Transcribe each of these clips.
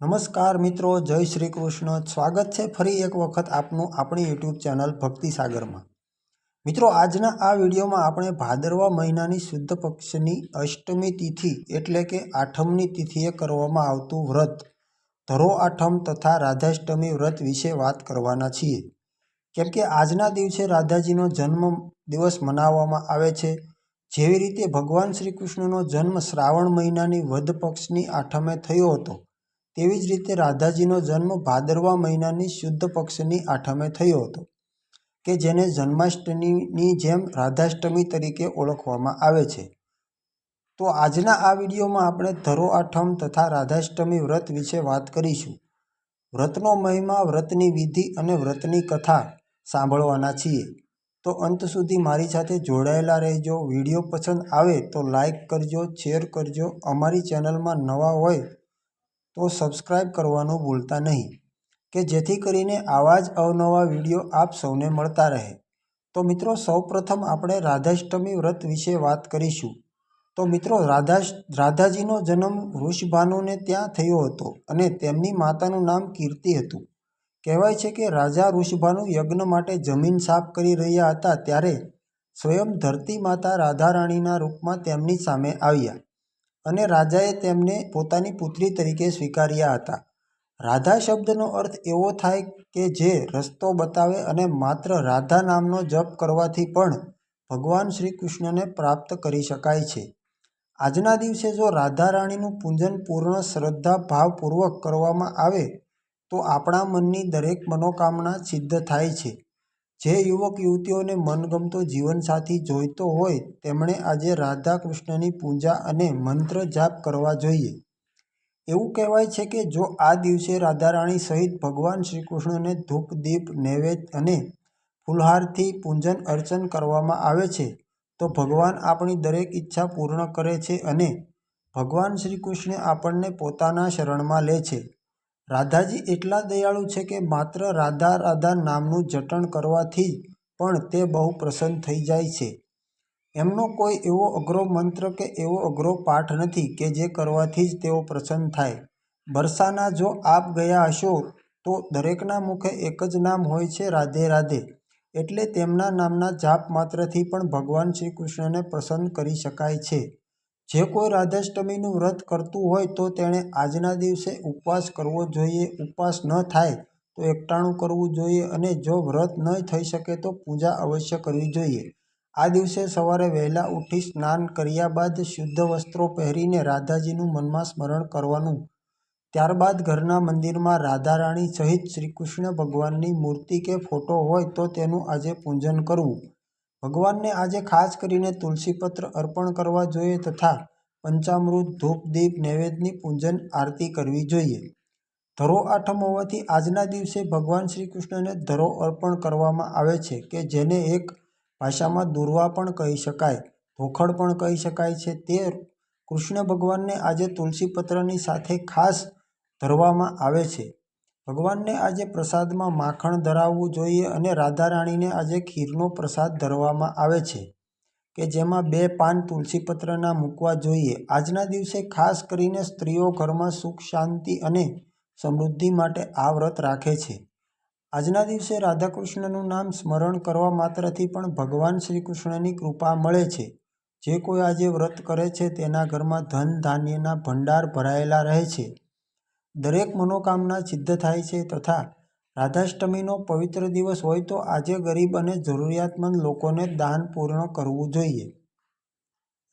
નમસ્કાર મિત્રો, જય શ્રી કૃષ્ણ. સ્વાગત છે ફરી એક વખત આપનું આપણી યુટ્યુબ ચેનલ ભક્તિ સાગરમાં. મિત્રો, આજના આ વિડીયોમાં આપણે ભાદરવા મહિનાની શુદ્ધ પક્ષની અષ્ટમી તિથિ એટલે કે આઠમની તિથિએ કરવામાં આવતું વ્રત. ધરો આઠમ તથા રાધાષ્ટમી વ્રત વિશે વાત કરવાના છીએ. કેમ કે આજના દિવસે રાધાજીનો જન્મ દિવસ મનાવવામાં આવે છે. જેવી રીતે ભગવાન શ્રી કૃષ્ણનો જન્મ શ્રાવણ મહિનાની વધ પક્ષની આઠમે થયો હતો. તેવી જ રીતે રાધાજીનો જન્મ ભાદરવા મહિનાની શુદ્ધ પક્ષની આઠમે થયો હતો, કે જેને જન્માષ્ટમીની જેમ રાધાષ્ટમી તરીકે ઓળખવામાં આવે છે. તો આજના આ વિડીયોમાં આપણે ધરો આઠમ તથા રાધાષ્ટમી વ્રત વિશે વાત કરીશું. વ્રતનો મહિમા, વ્રતની વિધિ અને વ્રતની કથા સાંભળવાના છીએ. તો અંત સુધી મારી સાથે જોડાયેલા રહેજો. વીડિયો પસંદ આવે તો લાઈક કરજો, શેર કરજો. અમારી ચેનલમાં નવા હોય તો સબસ્ક્રાઈબ કરવાનું ભૂલતા નહીં. કે જેથી કરીને આવા જ અવનવા વીડિયો આપ સૌને મળતા રહે. તો મિત્રો, સૌપ્રથમ આપણે રાધાષ્ટમી વ્રત વિશે વાત કરીશું. તો મિત્રો રાધા રાધાજીનો જન્મ વૃષભાનુને ત્યાં થયો હતો અને તેમની માતાનું નામ કીર્તિ હતું. કહેવાય છે કે રાજા ઋષભાનુ યજ્ઞ માટે જમીન સાફ કરી રહ્યા હતા ત્યારે સ્વયં ધરતી માતા રાધારાણીના રૂપમાં તેમની સામે આવ્યા. અને રાજાએ તેમને પોતાની પુત્રી તરીકે સ્વીકાર્યા હતા. રાધા શબ્દનો અર્થ એવો થાય કે જે રસ્તો બતાવે અને માત્ર રાધા નામનો જપ કરવાથી પણ ભગવાન શ્રી કૃષ્ણને પ્રાપ્ત કરી શકાય છે. આજના દિવસે જો રાધા રાણીનું પૂજન પૂર્ણ શ્રદ્ધા ભાવપૂર્વક કરવામાં આવે, તો આપણા મનની દરેક મનોકામના સિદ્ધ થાય છે. જે યુવક યુવતીઓને મનગમતો જીવનસાથી જોઈતો હોય, તેમણે આજે રાધા કૃષ્ણની પૂજા અને મંત્ર જાપ કરવા જોઈએ. એવું કહેવાય છે કે જો આ દિવસે રાધારાણી સહિત ભગવાન શ્રીકૃષ્ણને ધૂપ, દીપ, નૈવેદ્ય અને ફૂલહારથી પૂજન અર્ચન કરવામાં આવે છે, તો ભગવાન આપણી દરેક ઈચ્છા પૂર્ણ કરે છે અને ભગવાન શ્રીકૃષ્ણ આપણને પોતાના શરણમાં લે છે. રાધાજી એટલા દયાળુ છે કે માત્ર રાધા રાધા નામનું જટણ કરવાથી પણ તે બહુ પ્રસન્ન થઈ જાય છે. એમનો કોઈ એવો અઘરો મંત્ર કે એવો અઘરો પાઠ નથી કે જે કરવાથી જ તેઓ પ્રસન્ન થાય. બરસાના જો આપ ગયા હશો તો દરેકના મુખે એક જ નામ હોય છે રાધે રાધે. એટલે તેમના નામના જાપ માત્રથી પણ ભગવાન શ્રી કૃષ્ણને પ્રસન્ન કરી શકાય છે. જે કોઈ રાધાષ્ટમીનું વ્રત કરતું હોય તો તેણે આજના દિવસે ઉપવાસ કરવો જોઈએ. ઉપવાસ ન થાય તો એકટાણું કરવું જોઈએ અને જો વ્રત ન થઈ શકે તો પૂજા અવશ્ય કરવી જોઈએ. આ દિવસે સવારે વહેલા ઉઠી સ્નાન કર્યા બાદ શુદ્ધ વસ્ત્રો પહેરીને રાધાજીનું મનમાં સ્મરણ કરવાનું. ત્યારબાદ ઘરના મંદિરમાં રાધારાણી સહિત શ્રીકૃષ્ણ ભગવાનની મૂર્તિ કે ફોટો હોય તો તેનું આજે પૂજન કરવું. ભગવાનને આજે ખાસ કરીને તુલસીપત્ર અર્પણ કરવા જોઈએ તથા પંચામૃત, ધૂપ, દીપ, નૈવેદ્યની પૂજન, આરતી કરવી જોઈએ. ધરો આઠમ હોવાથી આજના દિવસે ભગવાન શ્રી કૃષ્ણને ધરો અર્પણ કરવામાં આવે છે કે જેને એક ભાષામાં દુર્વા પણ કહી શકાય ધોખડ પણ કહી શકાય છે. તે કૃષ્ણ ભગવાનને આજે તુલસીપત્રની સાથે ખાસ ધરવામાં આવે છે. ભગવાનને આજે પ્રસાદમાં માખણ ધરાવવું જોઈએ અને રાધા રાણીને આજે ખીરનો પ્રસાદ ધરવામાં આવે છે, કે જેમાં બે પાન તુલસીપત્રના મૂકવા જોઈએ. આજના દિવસે ખાસ કરીને સ્ત્રીઓ ઘરમાં સુખ, શાંતિ અને સમૃદ્ધિ માટે આ વ્રત રાખે છે. આજના દિવસે રાધાકૃષ્ણનું નામ સ્મરણ કરવા માત્રથી પણ ભગવાન શ્રી કૃષ્ણની કૃપા મળે છે. જે કોઈ આજે વ્રત કરે છે તેના ઘરમાં ધન ધાન્યના ભંડાર ભરાયેલા રહે છે. દરેક મનોકામના સિદ્ધ થાય છે તથા રાધાષ્ટમીનો પવિત્ર દિવસ હોય તો આજે ગરીબ અને જરૂરિયાતમંદ લોકોને દાન પૂર્ણ કરવું જોઈએ.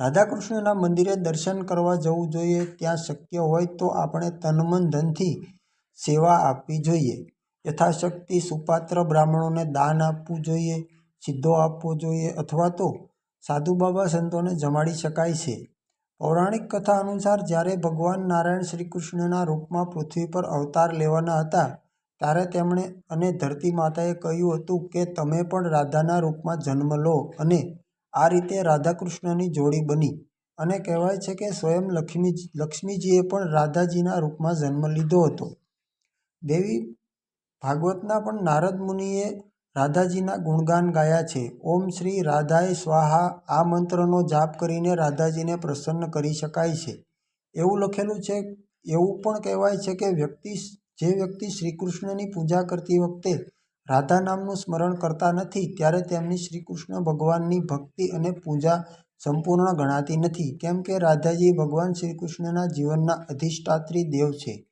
રાધાકૃષ્ણના મંદિરે દર્શન કરવા જવું જોઈએ. ત્યાં શક્ય હોય તો આપણે તનમન ધનથી સેવા આપવી જોઈએ. યથાશક્તિ સુપાત્ર બ્રાહ્મણોને દાન આપવું જોઈએ, સિદ્ધો આપવો જોઈએ અથવા તો સાધુ બાબા સંતોને જમાડી શકાય છે. પૌરાણિક કથા અનુસાર જ્યારે ભગવાન નારાયણ શ્રી કૃષ્ણના રૂપમાં પૃથ્વી પર અવતાર લેવાના હતા, ત્યારે તેમણે અને ધરતી માતાએ કહ્યું હતું કે, તમે પણ રાધાના રૂપમાં જન્મ લો અને આ રીતે રાધાકૃષ્ણની જોડી બની. અને કહેવાય છે કે, સ્વયં લક્ષ્મી લક્ષ્મીજીએ પણ રાધાજીના રૂપમાં જન્મ લીધો હતો. દેવી ભાગવતના પણ નારદ મુનિએ રાધાજીના ગુણગાન ગાયા છે. ઓમ શ્રી રાધાય સ્વાહા, આ મંત્રનો જાપ કરીને રાધાજીને પ્રસન્ન કરી શકાય છે. એવું લખેલું છે, એવું પણ કહેવાય છે કે વ્યક્તિ જે વ્યક્તિ શ્રીકૃષ્ણની પૂજા કરતી વખતે રાધા નામનું સ્મરણ કરતા નથી, ત્યારે તેમની શ્રીકૃષ્ણ ભગવાનની ભક્તિ અને પૂજા સંપૂર્ણ ગણાતી નથી. કેમ કે રાધાજી ભગવાન શ્રીકૃષ્ણના જીવનના અધિષ્ઠાત્રી દેવ છે.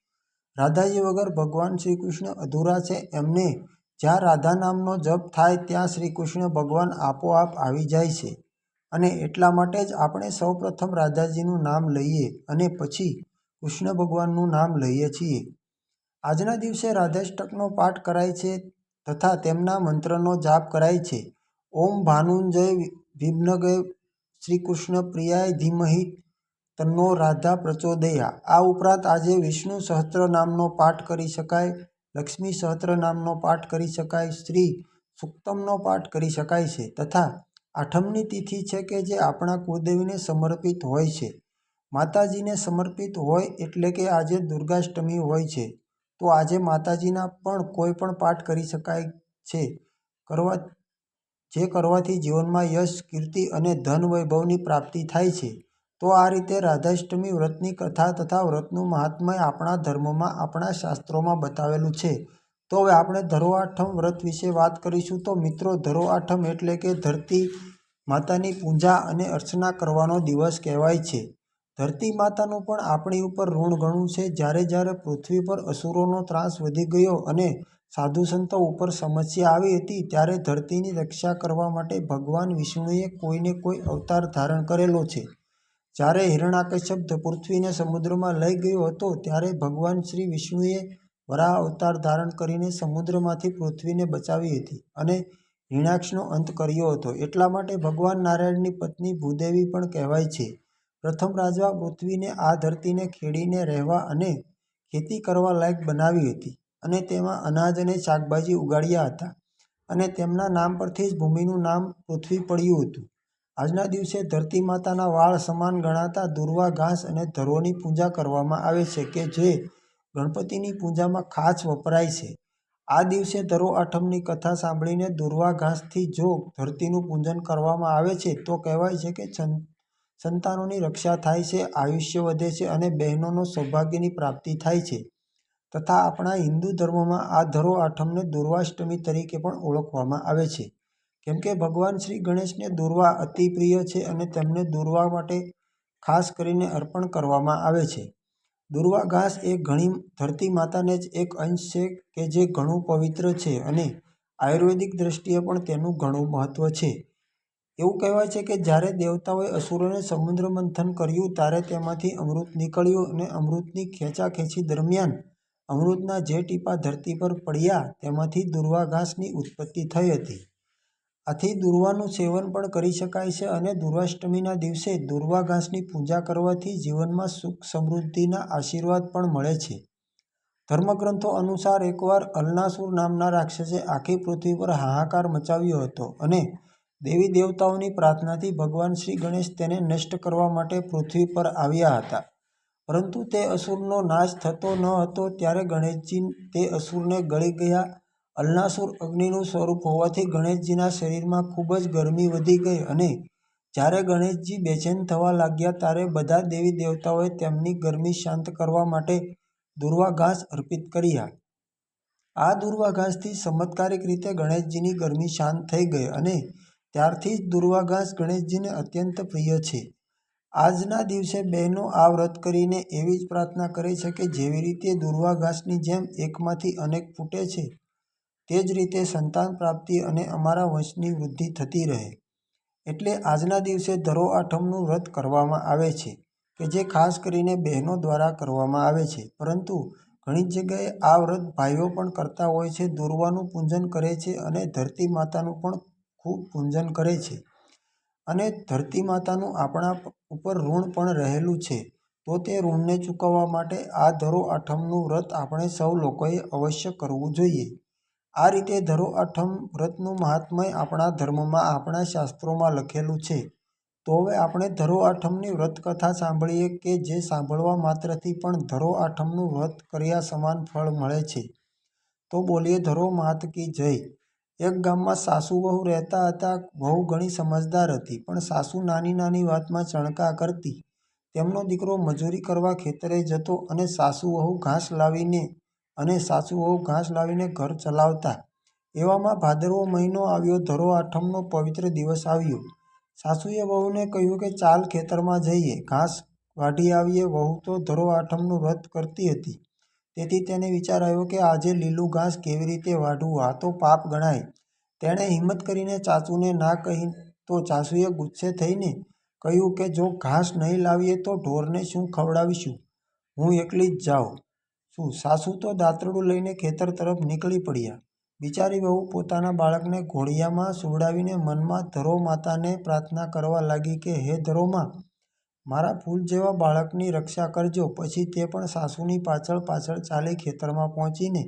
રાધાજી વગર ભગવાન શ્રીકૃષ્ણ અધૂરા છે. એમને જ્યાં રાધા નામનો જપ થાય ત્યાં શ્રીકૃષ્ણ ભગવાન આપોઆપ આવી જાય છે. અને એટલા માટે જ આપણે સૌ પ્રથમ રાધાજીનું નામ લઈએ અને પછી કૃષ્ણ ભગવાનનું નામ લઈએ છીએ. આજના દિવસે રાધાષ્ટકનો પાઠ કરાય છે તથા તેમના મંત્રનો જાપ કરાય છે. ઓમ ભાનુંજય વિઘ્નગય શ્રીકૃષ્ણ પ્રિયાય ધીમહિ તન્નો રાધા પ્રચોદયા. આ ઉપરાંત આજે વિષ્ણુ સહસ્ત્ર નામનો પાઠ કરી શકાય લક્ષ્મી સહસ્ત્ર નામનો પાઠ કરી શકાય શ્રી સુક્તમનો પાઠ કરી શકાય છે તથા આઠમની તિથિ છે કે જે આપણા કુળદેવીને સમર્પિત હોય છે. માતાજીને સમર્પિત હોય એટલે કે આજે દુર્ગાષ્ટમી હોય છે. તો આજે માતાજીના પણ કોઈ પણ પાઠ કરી શકાય છે. કરવા, જે કરવાથી જીવનમાં યશ, કીર્તિ અને ધન વૈભવની પ્રાપ્તિ થાય છે. તો આ રીતે રાધાષ્ટમી વ્રતની કથા તથા વ્રતનું મહાત્મય આપણા ધર્મમાં, આપણા શાસ્ત્રોમાં બતાવેલું છે. તો હવે આપણે ધરો આઠમ વ્રત વિશે વાત કરીશું તો મિત્રો ધરો આઠમ એટલે કે ધરતી માતાની પૂજા અને અર્ચના કરવાનો દિવસ કહેવાય છે. ધરતી માતાનું પણ આપણી ઉપર ઋણ ઘણું છે. જ્યારે જ્યારે પૃથ્વી પર અસુરોનો ત્રાસ વધી ગયો અને સાધુ સંતો ઉપર સમસ્યા આવી હતી, ત્યારે ધરતીની રક્ષા કરવા માટે ભગવાન વિષ્ણુએ કોઈને કોઈ અવતાર ધારણ કરેલો છે. જ્યારે હિરણાકશ્યપ પૃથ્વીને સમુદ્રમાં લઈ ગયો હતો, ત્યારે ભગવાન શ્રી વિષ્ણુએ વરાહ અવતાર ધારણ કરીને સમુદ્રમાંથી પૃથ્વીને બચાવી હતી અને હિરણાક્ષનો અંત કર્યો હતો. એટલા માટે ભગવાન નારાયણની પત્ની ભૂદેવી પણ કહેવાય છે, પ્રથમ રાજવા પૃથ્વીને આ ધરતીને ખેડીને રહેવા અને ખેતી કરવા લાયક બનાવી હતી અને તેમાં અનાજ અને શાકભાજી ઉગાડ્યા હતા અને તેમના નામ પરથી જ ભૂમિનું નામ પૃથ્વી પડ્યું હતું. આજના દિવસે ધરતી માતાના વાળ સમાન ગણાતા દુર્વા ઘાસ અને ધરોની પૂજા કરવામાં આવે છે કે જે ગણપતિની પૂજામાં ખાસ વપરાય છે. આ દિવસે ધરો આઠમની કથા સાંભળીને દુર્વા ઘાસથી જો ધરતીનું પૂજન કરવામાં આવે છે, તો કહેવાય છે કે સંતાનોની રક્ષા થાય છે, આયુષ્ય વધે છે અને બહેનોનો સૌભાગ્યની પ્રાપ્તિ થાય છે. તથા આપણા હિન્દુ ધર્મમાં આ ધરો આઠમને દુર્વાષ્ટમી તરીકે પણ ઓળખવામાં આવે છે. કેમ કે ભગવાન શ્રી ગણેશને દુર્વા અતિ પ્રિય છે અને તેમને દોરવા માટે ખાસ કરીને અર્પણ કરવામાં આવે છે. દુર્વા ઘાસ એ ઘણી ધરતી માતાને જ એક અંશ છે કે જે ઘણું પવિત્ર છે અને આયુર્વેદિક દ્રષ્ટિએ પણ તેનું ઘણું મહત્ત્વ છે. એવું કહેવાય છે કે જ્યારે દેવતાઓએ અસુરોને સમુદ્ર મંથન કર્યું ત્યારે તેમાંથી અમૃત નીકળ્યું અને અમૃતની ખેંચાખેંચી દરમિયાન અમૃતના જે ટીપા ધરતી પર પડ્યા તેમાંથી દુર્વા ઘાસની ઉત્પત્તિ થઈ હતી. આથી દુર્વાનું સેવન પણ કરી શકાય છે અને દુર્વાષ્ટમીના દિવસે દુર્વા ઘાસની પૂજા કરવાથી જીવનમાં સુખ સમૃદ્ધિના આશીર્વાદ પણ મળે છે. ધર્મગ્રંથો અનુસાર એકવાર અલનાસુર નામના રાક્ષસે આખી પૃથ્વી પર હાહાકાર મચાવ્યો હતો અને દેવી દેવતાઓની પ્રાર્થનાથી ભગવાન શ્રી ગણેશ તેને નષ્ટ કરવા માટે પૃથ્વી પર આવ્યા હતા. પરંતુ તે અસુરનો નાશ થતો ન હતો ત્યારે ગણેશજી તે અસુરને ગળી ગયા અલનાસુર અગ્નિનું સ્વરૂપ હોવાથી ગણેશજીના શરીરમાં ખૂબ જ ગરમી વધી ગઈ અને જ્યારે ગણેશજી બેચેન થવા લાગ્યા ત્યારે બધા દેવી દેવતાઓએ તેમની ગરમી શાંત કરવા માટે દુર્વા ઘાસ અર્પિત કર્યા. આ દુર્વા ઘાસથી ચમત્કારિક રીતે ગણેશજીની ગરમી શાંત થઈ ગઈ અને ત્યારથી જ દુર્વા ઘાસ ગણેશજીને અત્યંત પ્રિય છે. આજના દિવસે બહેનો આ વ્રત કરીને એવી જ પ્રાર્થના કરે છે કે જેવી રીતે દુર્વા ઘાસની જેમ એકમાંથી અનેક ફૂટે છે તે જ રીતે સંતાન પ્રાપ્તિ અને અમારા વંશની વૃદ્ધિ થતી રહે. એટલે આજના દિવસે ધરો આઠમનું વ્રત કરવામાં આવે છે, કે જે ખાસ કરીને બહેનો દ્વારા કરવામાં આવે છે. પરંતુ ઘણી જગ્યાએ આ વ્રત ભાઈઓ પણ કરતા હોય છે, દુર્વાનું પૂજન કરે છે અને ધરતી માતાનું પણ ખૂબ પૂજન કરે છે. અને ધરતી માતાનું આપણા ઉપર ઋણ પણ રહેલું છે, તો તે ઋણને ચૂકવવા માટે આ ધરો આઠમનું વ્રત આપણે સૌ લોકોએ અવશ્ય કરવું જોઈએ. આ રીતે ધરો આઠમ વ્રતનું મહાત્મય આપણા ધર્મમાં, આપણા શાસ્ત્રોમાં લખેલું છે. તો હવે આપણે ધરો આઠમની વ્રત કથા સાંભળીએ કે જે સાંભળવા માત્રથી પણ ધરો આઠમનું વ્રત કર્યા સમાન ફળ મળે છે. તો બોલીએ ધરો માત કી જય. એક ગામમાં સાસુ વહુ રહેતા હતા, વહુ ઘણી સમજદાર હતી, પણ સાસુ નાની નાની વાતમાં ચણકા કરતી. તેમનો દીકરો મજૂરી કરવા ખેતરે જતો અને સાસુ વહુ ઘાસ લાવીને અને સાસુ વહુ ઘાસ લાવીને ઘર ચલાવતા. એવામાં ભાદરવો મહિનો આવ્યો, ધરો આઠમનો પવિત્ર દિવસ આવ્યો. સાસુએ વહુને કહ્યું કે ચાલ ખેતરમાં જઈએ. ઘાસ વાઢી આવીએ. વહુ તો ધરો આઠમનું વ્રત કરતી હતી. તેથી તેને વિચાર આવ્યો કે આજે લીલું ઘાસ કેવી રીતે વાઢવું? આ તો પાપ ગણાય. તેણે હિંમત કરીને ચાચુને ના કહી તો ચાસુએ ગુસ્સે થઈને કહ્યું કે જો ઘાસ નહીં લાવીએ તો ઢોરને શું ખવડાવીશું? હું એકલી જ જાઉં. છું સાસુ તો દાંતરડું લઈને ખેતર તરફ નીકળી પડ્યા. બિચારી વહુ પોતાના બાળકને ઘોડિયામાં સુવડાવીને મનમાં ધરો માતાને પ્રાર્થના કરવા લાગી કે, હે ધરોમાં, મારા ફૂલ જેવા બાળકની રક્ષા કરજો, પછી તે પણ સાસુની પાછળ પાછળ ચાલી ખેતરમાં પહોંચીને.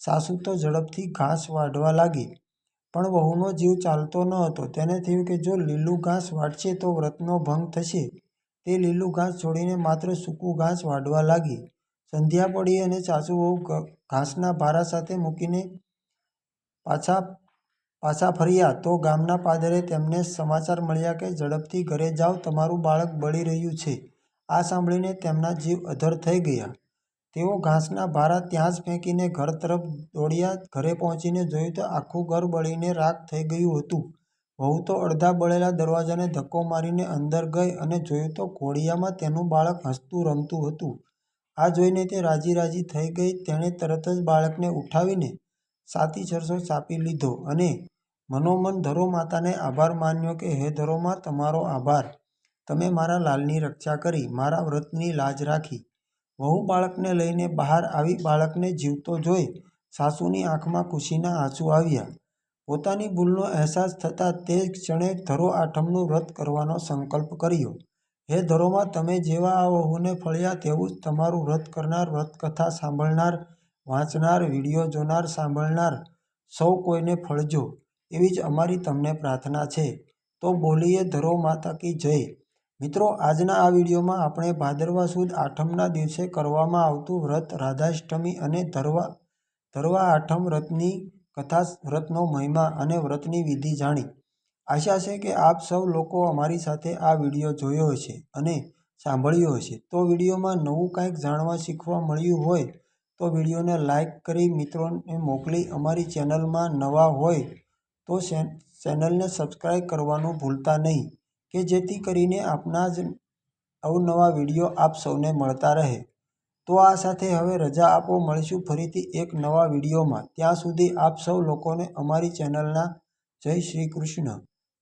સાસુ તો ઝડપથી ઘાસ વાઢવા લાગી, પણ વહુનો જીવ ચાલતો ન હતો. તેને થયું કે જો લીલું ઘાસ વાઢશે તો વ્રતનો ભંગ થશે. તે લીલું ઘાસ છોડીને માત્ર સૂકું ઘાસ વાઢવા લાગી. સંધ્યા પડી અને સાસુ વહુ ઘાસના ભારા સાથે મૂકીને પાછા પાછા ફર્યા તો ગામના પાદરે તેમને સમાચાર મળ્યા કે ઝડપથી ઘરે જાઓ, તમારું બાળક બળી રહ્યું છે. આ સાંભળીને તેમના જીવ અધર થઈ ગયા. તેઓ ઘાસના ભારા ત્યાં જ ફેંકીને ઘર તરફ દોડ્યા. ઘરે પહોંચીને જોયું તો આખું ઘર બળીને રાખ થઈ ગયું હતું. વહુ તો અડધા બળેલા દરવાજાને ધક્કો મારીને અંદર ગઈ અને જોયું તો ઘોડિયામાં તેનું બાળક હસતું રમતું હતું. આ જોઈને તે રાજી રાજી થઈ ગઈ. તેણે તરત જ બાળકને ઉઠાવીને સાતી સરસો ચાપી લીધો અને મનોમન ધરો માતાને આભાર માન્યો કે, હે ધરોમાં તમારો આભાર. તમે મારા લાલની રક્ષા કરી, મારા વ્રતની લાજ રાખી. વહુ બાળકને લઈને બહાર આવી બાળકને જીવતો જોઈ સાસુની આંખમાં ખુશીના આંસુ આવ્યા. પોતાની ભૂલનો અહેસાસ થતાં તે ક્ષણે ધરો આઠમનું વ્રત કરવાનો સંકલ્પ કર્યો. હે ધરોમાં તમે જેવા આ ફળ્યા તેવું જ તમારું વ્રત કરનાર, વ્રતકથા સાંભળનાર, વાંચનાર, વીડિયો જોનાર, સાંભળનાર સૌ કોઈને ફળજો. એવી જ અમારી તમને પ્રાર્થના છે. તો બોલીએ ધરો માતા કી જય. મિત્રો, આજના આ વિડીયોમાં આપણે ભાદરવા સુદ આઠમના દિવસે કરવામાં આવતું વ્રત રાધાષ્ટમી અને ધરવા ધરવા આઠમ વ્રતની કથા, વ્રતનો મહિમા અને વ્રતની વિધિ જાણી. આશા છે કે આપ સૌ લોકો અમારી સાથે આ વીડિયો જોયો હશે અને સાંભળ્યો હશે. તો વિડીયોમાં નવું કાંઈક જાણવા શીખવા મળ્યું હોય તો વિડીયોને લાઈક કરી મિત્રોને મોકલી અમારી ચેનલમાં નવા હોય તો ચેનલને સબસ્ક્રાઈબ કરવાનું ભૂલતા નહીં કે જેથી કરીને આપના જ અવનવા વીડિયો આપ સૌને મળતા રહે. તો આ સાથે હવે રજા આપો. મળીશું ફરીથી એક નવા વિડીયોમાં. ત્યાં સુધી આપ સૌ લોકોને અમારી ચેનલના જય શ્રી કૃષ્ણ.